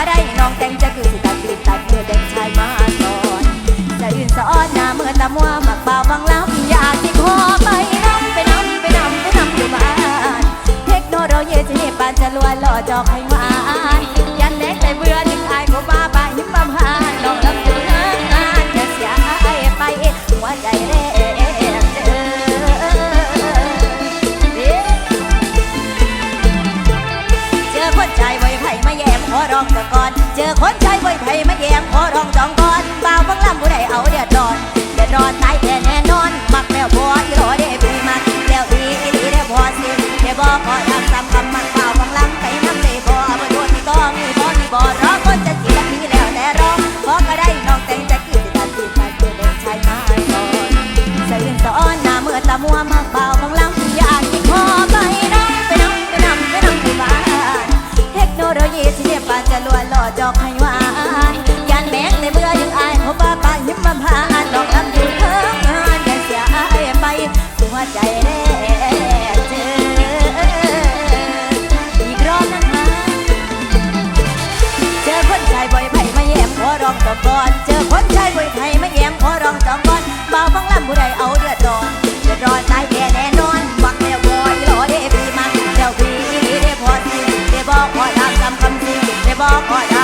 ก็ได้น้องแต่งจะคือสิตัดติดตัดเมื่อเด็กชายมาสอนจะอื่นสอนหน้าเมื่อตะมัวมักบ่าวังลำอยากที่ขอไปน้ำไปน้ำไปน้ำไปน้ำอยู่บ้านเทคโนโลยีที่ปานจะลวนหล่อจอกให้หวา ก่อน เจอคนใจไว้ไผ่มาแยมขอร้องจองก่อน never.